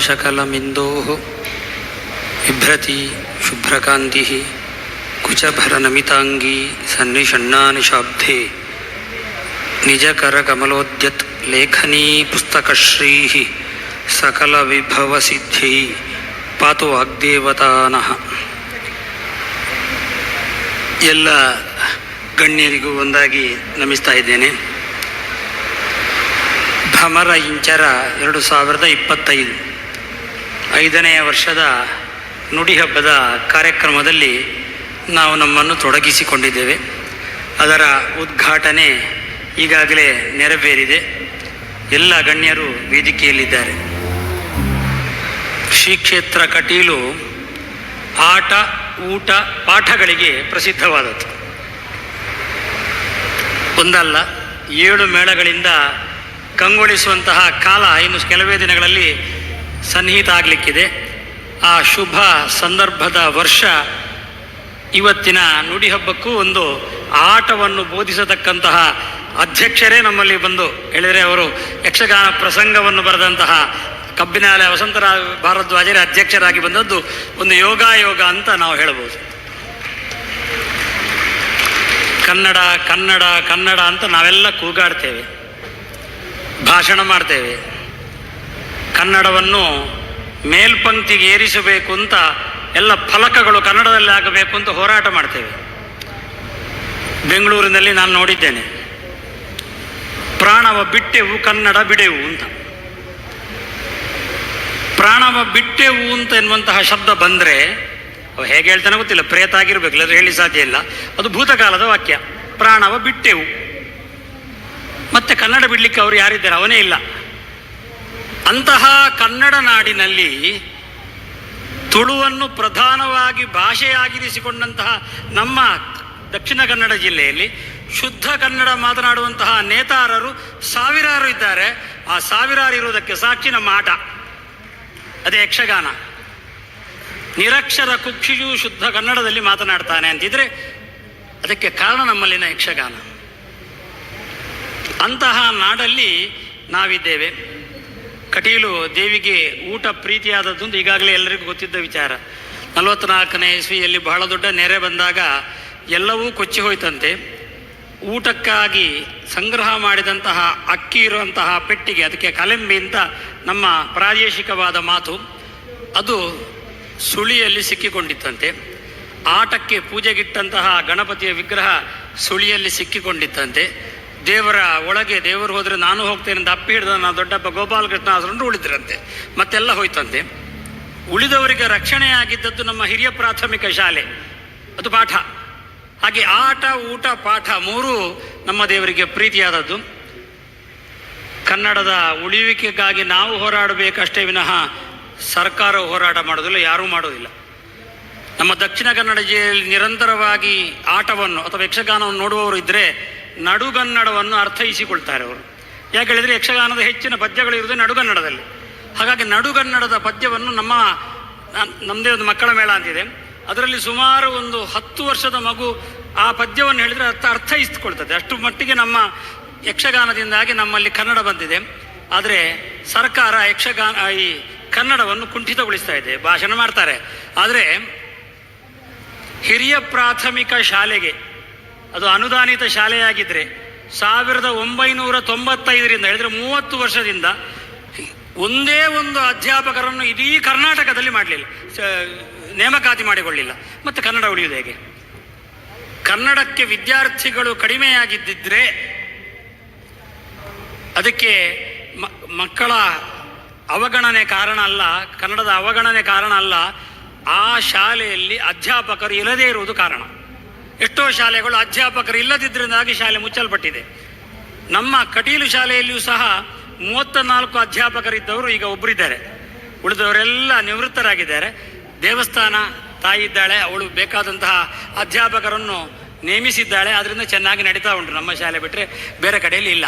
शकलमिन्दोः बिभ्रति शुभ्रकान्तिः कुचभरनमिताङ्गी सन्निषण्णानिशाब्धे निजकरकमलोद्यत् लेखनी पुस्तकश्रीः सकलविभवसिद्धिः पातु वाग्देवता नः ಎಲ್ಲ ಗಣ್ಯರಿಗೂ ಒಂದಾಗಿ ನಮಿಸ್ತಾ ಇದ್ದೇನೆ ಭ್ರಮರ ಇಂಚರ ಎರಡು ಸಾವಿರದ ಇಪ್ಪತ್ತೈದು ಐದನೆಯ ವರ್ಷದ ನುಡಿ ಹಬ್ಬದ ಕಾರ್ಯಕ್ರಮದಲ್ಲಿ ನಾವು ನಮ್ಮನ್ನು ತೊಡಗಿಸಿಕೊಂಡಿದ್ದೇವೆ. ಅದರ ಉದ್ಘಾಟನೆ ಈಗಾಗಲೇ ನೆರವೇರಿದೆ. ಎಲ್ಲ ಗಣ್ಯರು ವೇದಿಕೆಯಲ್ಲಿದ್ದಾರೆ. ಶ್ರೀ ಕ್ಷೇತ್ರ ಕಟೀಲು ಆಟ, ಊಟ ಪಾಠಗಳಿಗೆ ಪ್ರಸಿದ್ಧವಾದದ್ದು. ಒಂದಲ್ಲ, ಏಳು ಮೇಳಗಳಿಂದ ಕಂಗೊಳಿಸುವಂತಹ ಕಾಲ ಇನ್ನು ಕೆಲವೇ ದಿನಗಳಲ್ಲಿ ಸನ್ನಿಹಿತ ಆಗಲಿಕ್ಕಿದೆ. ಆ ಶುಭ ಸಂದರ್ಭದ ವರ್ಷ ಇವತ್ತಿನ ನುಡಿ ಹಬ್ಬಕ್ಕೂ ಒಂದು ಆಟವನ್ನು ಬೋಧಿಸತಕ್ಕಂತಹ ಅಧ್ಯಕ್ಷರೇ ನಮ್ಮಲ್ಲಿ ಬಂದು ಹೇಳಿದರೆ ಅವರು ಯಕ್ಷಗಾನ ಪ್ರಸಂಗವನ್ನು ಬರೆದಂತಹ ಕಬ್ಬಿನಾಲೆ ವಸಂತರ ಭಾರದ್ವಾಜರ ಅಧ್ಯಕ್ಷರಾಗಿ ಬಂದದ್ದು ಒಂದು ಯೋಗಾಯೋಗ ಅಂತ ನಾವು ಹೇಳಬಹುದು. ಕನ್ನಡ ಕನ್ನಡ ಕನ್ನಡ ಅಂತ ನಾವೆಲ್ಲ ಕೂಗಾಡ್ತೇವೆ. ಭಾಷಣ ಮಾಡ್ತೇವೆ. ಕನ್ನಡವನ್ನು ಮೇಲ್ಪಂಕ್ತಿಗೆ ಏರಿಸಬೇಕು ಅಂತ ಎಲ್ಲ ಫಲಕಗಳು ಕನ್ನಡದಲ್ಲಿ ಆಗಬೇಕು ಅಂತ ಹೋರಾಟ ಮಾಡ್ತೇವೆ. ಬೆಂಗಳೂರಿನಲ್ಲಿ ನಾನು ನೋಡಿದ್ದೇನೆ. ಪ್ರಾಣವ ಬಿಟ್ಟೆವು ಕನ್ನಡ ಬಿಡೆವು ಅಂತ. ಪ್ರಾಣವ ಬಿಟ್ಟೆವು ಅಂತ ಎನ್ನುವಂತಹ ಶಬ್ದ ಬಂದರೆ, ಅವು ಹೇಗೆ ಹೇಳ್ತಾನೆ ಗೊತ್ತಿಲ್ಲ, ಪ್ರೇತ ಆಗಿರಬೇಕು ಅದು ಹೇಳಿ ಸಾಧ್ಯ ಇಲ್ಲ. ಅದು ಭೂತಕಾಲದ ವಾಕ್ಯ. ಪ್ರಾಣವ ಬಿಟ್ಟೆವು. ಮತ್ತೆ ಕನ್ನಡ ಬಿಡ್ಲಿಕ್ಕೆ ಅವರು ಯಾರಿದ್ದಾರೆ? ಅವನೇ ಇಲ್ಲ. ಅಂತಹ ಕನ್ನಡ ನಾಡಿನಲ್ಲಿ ತುಳುವನ್ನು ಪ್ರಧಾನವಾಗಿ ಭಾಷೆಯಾಗಿರಿಸಿಕೊಂಡಂತಹ ನಮ್ಮ ದಕ್ಷಿಣ ಕನ್ನಡ ಜಿಲ್ಲೆಯಲ್ಲಿ ಶುದ್ಧ ಕನ್ನಡ ಮಾತನಾಡುವಂತಹ ನೇತಾರರು ಸಾವಿರಾರು ಇದ್ದಾರೆ. ಆ ಸಾವಿರಾರು ಇರುವುದಕ್ಕೆ ಸಾಕ್ಷಿ ನಮ್ಮ ಆಟ. ಅದೇ ಯಕ್ಷಗಾನ. ನಿರಕ್ಷರ ಕುಕ್ಷಿಯು ಶುದ್ಧ ಕನ್ನಡದಲ್ಲಿ ಮಾತನಾಡ್ತಾನೆ ಅಂತಿದ್ರೆ ಅದಕ್ಕೆ ಕಾರಣ ನಮ್ಮಲ್ಲಿನ ಯಕ್ಷಗಾನ. ಅಂತಹ ನಾಡಲ್ಲಿ ನಾವಿದ್ದೇವೆ. ಕಟೀಲು ದೇವಿಗೆ ಊಟ ಪ್ರೀತಿಯಾದದ್ದು ಈಗಾಗಲೇ ಎಲ್ಲರಿಗೂ ಗೊತ್ತಿದ್ದ ವಿಚಾರ. ನಲವತ್ನಾಲ್ಕನೇ ಇಸ್ವಿಯಲ್ಲಿ ಬಹಳ ದೊಡ್ಡ ನೆರೆ ಬಂದಾಗ ಎಲ್ಲವೂ ಕೊಚ್ಚಿ ಹೋಯ್ತಂತೆ. ಊಟಕ್ಕಾಗಿ ಸಂಗ್ರಹ ಮಾಡಿದಂತಹ ಅಕ್ಕಿ ಇರುವಂತಹ ಪೆಟ್ಟಿಗೆ, ಅದಕ್ಕೆ ಕಲೆಂಬಿ ಅಂತ ನಮ್ಮ ಪ್ರಾದೇಶಿಕವಾದ ಮಾತು, ಅದು ಸುಳಿಯಲ್ಲಿ ಸಿಕ್ಕಿಕೊಂಡಿತ್ತಂತೆ. ಆಟಕ್ಕೆ ಪೂಜೆಗಿಟ್ಟಂತಹ ಗಣಪತಿಯ ವಿಗ್ರಹ ಸುಳಿಯಲ್ಲಿ ಸಿಕ್ಕಿಕೊಂಡಿತ್ತಂತೆ. ದೇವರ ಒಳಗೆ ದೇವರು ಹೋದರೆ ನಾನು ಹೋಗ್ತೇನೆ ಅಂತ ಅಪ್ಪಿ ಹಿಡಿದ ನಾ ದೊಡ್ಡಪ್ಪ ಗೋಪಾಲಕೃಷ್ಣ ಹಸ್ರಂಡು ಉಳಿದ್ರಂತೆ. ಮತ್ತೆಲ್ಲ ಹೋಯ್ತಂತೆ. ಉಳಿದವರಿಗೆ ರಕ್ಷಣೆಯಾಗಿದ್ದದ್ದು ನಮ್ಮ ಹಿರಿಯ ಪ್ರಾಥಮಿಕ ಶಾಲೆ. ಅದು ಪಾಠ. ಹಾಗೆ ಆಟ, ಊಟ, ಪಾಠ ಮೂರೂ ನಮ್ಮ ದೇವರಿಗೆ ಪ್ರೀತಿಯಾದದ್ದು. ಕನ್ನಡದ ಉಳಿವಿಕೆಗಾಗಿ ನಾವು ಹೋರಾಡಬೇಕಷ್ಟೇ ವಿನಃ ಸರ್ಕಾರ ಹೋರಾಟ ಮಾಡೋದಿಲ್ಲ, ಯಾರೂ ಮಾಡೋದಿಲ್ಲ. ನಮ್ಮ ದಕ್ಷಿಣ ಕನ್ನಡ ಜಿಲ್ಲೆಯಲ್ಲಿ ನಿರಂತರವಾಗಿ ಆಟವನ್ನು ಅಥವಾ ಯಕ್ಷಗಾನವನ್ನು ನೋಡುವವರು ಇದ್ದರೆ ನಡುಗನ್ನಡವನ್ನು ಅರ್ಥೈಸಿಕೊಳ್ತಾರೆ ಅವರು. ಯಾಕೆ ಹೇಳಿದರೆ ಯಕ್ಷಗಾನದ ಹೆಚ್ಚಿನ ಪದ್ಯಗಳು ಇರುವುದು ನಡುಗನ್ನಡದಲ್ಲಿ. ಹಾಗಾಗಿ ನಡುಗನ್ನಡದ ಪದ್ಯವನ್ನು ನಮ್ಮ ನಮ್ಮದೇ ಒಂದು ಮಕ್ಕಳ ಮೇಳ ಅಂತಿದೆ. ಅದರಲ್ಲಿ ಸುಮಾರು ಒಂದು ಹತ್ತು ವರ್ಷದ ಮಗು ಆ ಪದ್ಯವನ್ನು ಹೇಳಿದರೆ ಅರ್ಥ, ಅರ್ಥೈಸಿಕೊಳ್ತದೆ. ಅಷ್ಟು ಮಟ್ಟಿಗೆ ನಮ್ಮ ಯಕ್ಷಗಾನದಿಂದಾಗಿ ನಮ್ಮಲ್ಲಿ ಕನ್ನಡ ಬಂದಿದೆ. ಆದರೆ ಸರ್ಕಾರ ಯಕ್ಷಗಾನ, ಈ ಕನ್ನಡವನ್ನು ಕುಂಠಿತಗೊಳಿಸ್ತಾ ಇದೆ. ಭಾಷಣ ಮಾಡ್ತಾರೆ. ಆದರೆ ಹಿರಿಯ ಪ್ರಾಥಮಿಕ ಶಾಲೆಗೆ ಅದು ಅನುದಾನಿತ ಶಾಲೆಯಾಗಿದ್ದರೆ ಸಾವಿರದ ಒಂಬೈನೂರ ತೊಂಬತ್ತೈದರಿಂದ ಹೇಳಿದರೆ ಮೂವತ್ತು ವರ್ಷದಿಂದ ಒಂದೇ ಒಂದು ಅಧ್ಯಾಪಕರನ್ನು ಇಡೀ ಕರ್ನಾಟಕದಲ್ಲಿ ಮಾಡಲಿಲ್ಲ. ನೇಮಕಾತಿ ಮಾಡಿಕೊಳ್ಳಿಲ್ಲ. ಮತ್ತು ಕನ್ನಡ ಉಳಿಯುವುದು ಹೇಗೆ? ಕನ್ನಡಕ್ಕೆ ವಿದ್ಯಾರ್ಥಿಗಳು ಕಡಿಮೆಯಾಗಿದ್ದಿದ್ರೆ ಅದಕ್ಕೆ ಮಕ್ಕಳ ಅವಗಣನೆ ಕಾರಣ ಅಲ್ಲ, ಕನ್ನಡದ ಅವಗಣನೆ ಕಾರಣ ಅಲ್ಲ, ಆ ಶಾಲೆಯಲ್ಲಿ ಅಧ್ಯಾಪಕರು ಇಲ್ಲದೇ ಇರುವುದು ಕಾರಣ. ಎಷ್ಟೋ ಶಾಲೆಗಳು ಅಧ್ಯಾಪಕರು ಇಲ್ಲದಿದ್ದರಿಂದಾಗಿ ಶಾಲೆ ಮುಚ್ಚಲ್ಪಟ್ಟಿದೆ. ನಮ್ಮ ಕಟೀಲು ಶಾಲೆಯಲ್ಲಿಯೂ ಸಹ ಮೂವತ್ತ ನಾಲ್ಕು ಅಧ್ಯಾಪಕರಿದ್ದವರು ಈಗ ಒಬ್ಬರಿದ್ದಾರೆ ಉಳಿದವರೆಲ್ಲ ನಿವೃತ್ತರಾಗಿದ್ದಾರೆ. ದೇವಸ್ಥಾನ ತಾಯಿ ಇದ್ದಾಳೆ ಅವಳು ಬೇಕಾದಂತಹ ಅಧ್ಯಾಪಕರನ್ನು ನೇಮಿಸಿದ್ದಾಳೆ. ಅದರಿಂದ ಚೆನ್ನಾಗಿ ನಡೀತಾ ಉಂಟು ನಮ್ಮ ಶಾಲೆ ಬಿಟ್ಟರೆ ಬೇರೆ ಕಡೆಯಲ್ಲಿ ಇಲ್ಲ.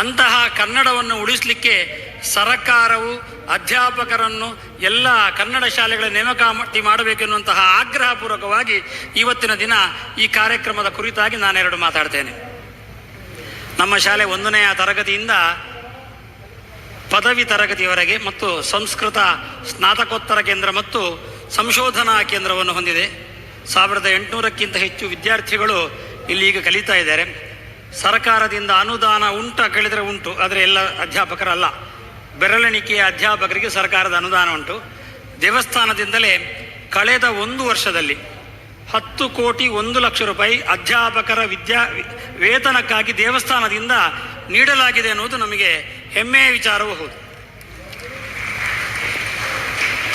ಅಂತಹ ಕನ್ನಡವನ್ನು ಉಳಿಸಲಿಕ್ಕೆ ಸರಕಾರವು, ಅಧ್ಯಾಪಕರನ್ನು ಎಲ್ಲ ಕನ್ನಡ ಶಾಲೆಗಳ ನೇಮಕಾತಿ ಮಾಡಬೇಕೆನ್ನುವಂತಹ ಆಗ್ರಹಪೂರ್ವಕವಾಗಿ ಇವತ್ತಿನ ದಿನ ಈ ಕಾರ್ಯಕ್ರಮದ ಕುರಿತಾಗಿ ನಾನೆರಡು ಮಾತಾಡ್ತೇನೆ. ನಮ್ಮ ಶಾಲೆ ಒಂದನೆಯ ತರಗತಿಯಿಂದ ಪದವಿ ತರಗತಿಯವರೆಗೆ ಮತ್ತು ಸಂಸ್ಕೃತ ಸ್ನಾತಕೋತ್ತರ ಕೇಂದ್ರ ಮತ್ತು ಸಂಶೋಧನಾ ಕೇಂದ್ರವನ್ನು ಹೊಂದಿದೆ. ಸಾವಿರದ ಎಂಟುನೂರಕ್ಕಿಂತ ಹೆಚ್ಚು ವಿದ್ಯಾರ್ಥಿಗಳು ಇಲ್ಲಿ ಈಗ ಕಲಿತಾ ಇದ್ದಾರೆ. ಸರ್ಕಾರದಿಂದ ಅನುದಾನ ಉಂಟ ಕೇಳಿದರೆ ಉಂಟು, ಆದರೆ ಎಲ್ಲ ಅಧ್ಯಾಪಕರಲ್ಲ. ಬೆರಳೆಣಿಕೆಯ ಅಧ್ಯಾಪಕರಿಗೆ ಸರ್ಕಾರದ ಅನುದಾನ ಉಂಟು. ದೇವಸ್ಥಾನದಿಂದಲೇ ಕಳೆದ ಒಂದು ವರ್ಷದಲ್ಲಿ ಹತ್ತು ಕೋಟಿ ಒಂದು ಲಕ್ಷ ರೂಪಾಯಿ ಅಧ್ಯಾಪಕರ ವಿದ್ಯಾ ವೇತನಕ್ಕಾಗಿ ದೇವಸ್ಥಾನದಿಂದ ನೀಡಲಾಗಿದೆ ಅನ್ನುವುದು ನಮಗೆ ಹೆಮ್ಮೆಯ ವಿಚಾರವೂ ಹೌದು.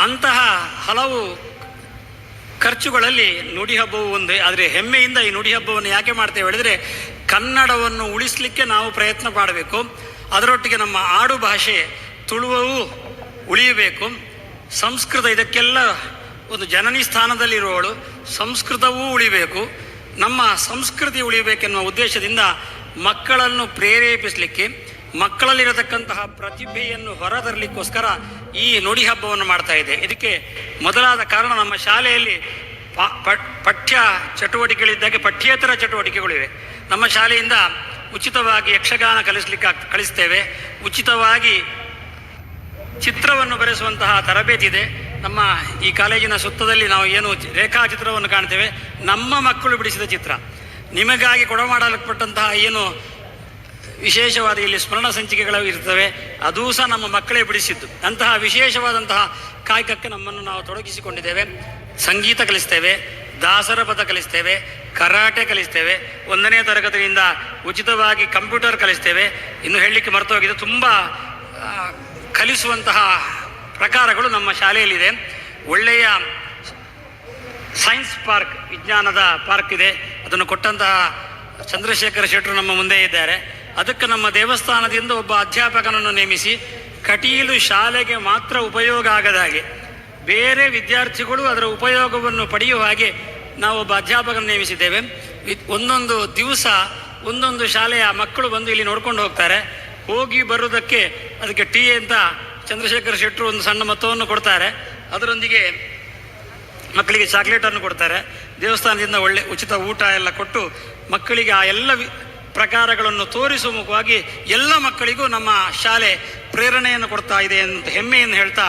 ಅಂತಹ ಹಲವು ಖರ್ಚುಗಳಲ್ಲಿ ನುಡಿ ಹಬ್ಬವು ಒಂದೇ, ಆದರೆ ಹೆಮ್ಮೆಯಿಂದ ಈ ನುಡಿ ಹಬ್ಬವನ್ನು ಯಾಕೆ ಮಾಡ್ತೇವೆ ಹೇಳಿದರೆ ಕನ್ನಡವನ್ನು ಉಳಿಸಲಿಕ್ಕೆ ನಾವು ಪ್ರಯತ್ನ ಮಾಡಬೇಕು. ಅದರೊಟ್ಟಿಗೆ ನಮ್ಮ ಆಡು ಭಾಷೆ ತುಳುವವು ಉಳಿಯಬೇಕು. ಸಂಸ್ಕೃತ ಇದಕ್ಕೆಲ್ಲ ಒಂದು ಜನನಿ ಸ್ಥಾನದಲ್ಲಿರುವವಳು ಸಂಸ್ಕೃತವೂ ಉಳಿಬೇಕು. ನಮ್ಮ ಸಂಸ್ಕೃತಿ ಉಳಿಬೇಕೆನ್ನುವ ಉದ್ದೇಶದಿಂದ ಮಕ್ಕಳನ್ನು ಪ್ರೇರೇಪಿಸಲಿಕ್ಕೆ ಮಕ್ಕಳಲ್ಲಿರತಕ್ಕಂತಹ ಪ್ರತಿಭೆಯನ್ನು ಹೊರತರಲಿಕ್ಕೋಸ್ಕರ ಈ ನುಡಿ ಹಬ್ಬವನ್ನು ಮಾಡ್ತಾ ಇದೆ. ಇದಕ್ಕೆ ಮೊದಲಾದ ಕಾರಣ ನಮ್ಮ ಶಾಲೆಯಲ್ಲಿ ಪಠ್ಯ ಚಟುವಟಿಕೆಗಳಿದ್ದಾಗೆ ಪಠ್ಯೇತರ ಚಟುವಟಿಕೆಗಳಿವೆ. ನಮ್ಮ ಶಾಲೆಯಿಂದ ಉಚಿತವಾಗಿ ಯಕ್ಷಗಾನ ಕಲಿಸ್ಲಿಕ್ಕೆ ಕಲಿಸ್ತೇವೆ ಉಚಿತವಾಗಿ ಚಿತ್ರವನ್ನು ಬರೆಸುವಂತಹ ತರಬೇತಿ ಇದೆ. ನಮ್ಮ ಈ ಕಾಲೇಜಿನ ಸುತ್ತದಲ್ಲಿ ನಾವು ಏನು ರೇಖಾಚಿತ್ರವನ್ನು ಕಾಣ್ತೇವೆ. ನಮ್ಮ ಮಕ್ಕಳು ಬಿಡಿಸಿದ ಚಿತ್ರ. ನಿಮಗಾಗಿ ಕೊಡಮಾಡಲ್ಪಟ್ಟಂತಹ ಏನು ವಿಶೇಷವಾದ ಇಲ್ಲಿ ಸ್ಮರಣ ಸಂಚಿಕೆಗಳು ಇರ್ತವೆ. ಅದೂ ಸಹ ನಮ್ಮ ಮಕ್ಕಳೇ ಬಿಡಿಸಿದ್ದು. ಅಂತಹ ವಿಶೇಷವಾದಂತಹ ಕಾಯಕಕ್ಕೆ ನಮ್ಮನ್ನು ನಾವು ತೊಡಗಿಸಿಕೊಂಡಿದ್ದೇವೆ. ಸಂಗೀತ ಕಲಿಸ್ತೇವೆ, ದಾಸರ ಪದ ಕಲಿಸ್ತೇವೆ, ಕರಾಟೆ ಕಲಿಸ್ತೇವೆ, ಒಂದನೇ ತರಗತಿಯಿಂದ ಉಚಿತವಾಗಿ ಕಂಪ್ಯೂಟರ್ ಕಲಿಸ್ತೇವೆ. ಇನ್ನು ಹೇಳಲಿಕ್ಕೆ ಮರ್ತೋಗಿದೆ. ತುಂಬ ಕಲಿಸುವಂತಹ ಪ್ರಕಾರಗಳು ನಮ್ಮ ಶಾಲೆಯಲ್ಲಿದೆ. ಒಳ್ಳೆಯ ಸೈನ್ಸ್ ಪಾರ್ಕ್, ವಿಜ್ಞಾನದ ಪಾರ್ಕ್ ಇದೆ. ಅದನ್ನು ಕೊಟ್ಟಂತಹ ಚಂದ್ರಶೇಖರ ಶೆಟ್ಟರು ನಮ್ಮ ಮುಂದೆ ಇದ್ದಾರೆ. ಅದಕ್ಕೆ ನಮ್ಮ ದೇವಸ್ಥಾನದಿಂದ ಒಬ್ಬ ಅಧ್ಯಾಪಕನನ್ನು ನೇಮಿಸಿ ಕಟೀಲು ಶಾಲೆಗೆ ಮಾತ್ರ ಉಪಯೋಗ ಆಗದ ಹಾಗೆ ಬೇರೆ ವಿದ್ಯಾರ್ಥಿಗಳು ಅದರ ಉಪಯೋಗವನ್ನು ಪಡೆಯುವ ಹಾಗೆ ನಾವು ಒಬ್ಬ ಅಧ್ಯಾಪಕನ ನೇಮಿಸಿದ್ದೇವೆ. ಒಂದೊಂದು ದಿವಸ ಒಂದೊಂದು ಶಾಲೆಯ ಮಕ್ಕಳು ಬಂದು ಇಲ್ಲಿ ನೋಡ್ಕೊಂಡು ಹೋಗ್ತಾರೆ. ಹೋಗಿ ಬರುವುದಕ್ಕೆ ಅದಕ್ಕೆ ಟೀ ಅಂತ ಚಂದ್ರಶೇಖರ್ ಶೆಟ್ಟರು ಒಂದು ಸಣ್ಣ ಮೊತ್ತವನ್ನು ಕೊಡ್ತಾರೆ. ಅದರೊಂದಿಗೆ ಮಕ್ಕಳಿಗೆ ಚಾಕ್ಲೇಟನ್ನು ಕೊಡ್ತಾರೆ. ದೇವಸ್ಥಾನದಿಂದ ಒಳ್ಳೆ ಉಚಿತ ಊಟ ಎಲ್ಲ ಕೊಟ್ಟು ಮಕ್ಕಳಿಗೆ ಆ ಎಲ್ಲ ಪ್ರಕಾರಗಳನ್ನು ತೋರಿಸುವ ಮುಖವಾಗಿ ಎಲ್ಲ ಮಕ್ಕಳಿಗೂ ನಮ್ಮ ಶಾಲೆ ಪ್ರೇರಣೆಯನ್ನು ಕೊಡ್ತಾ ಇದೆ ಅಂತ ಹೆಮ್ಮೆಯನ್ನು ಹೇಳ್ತಾ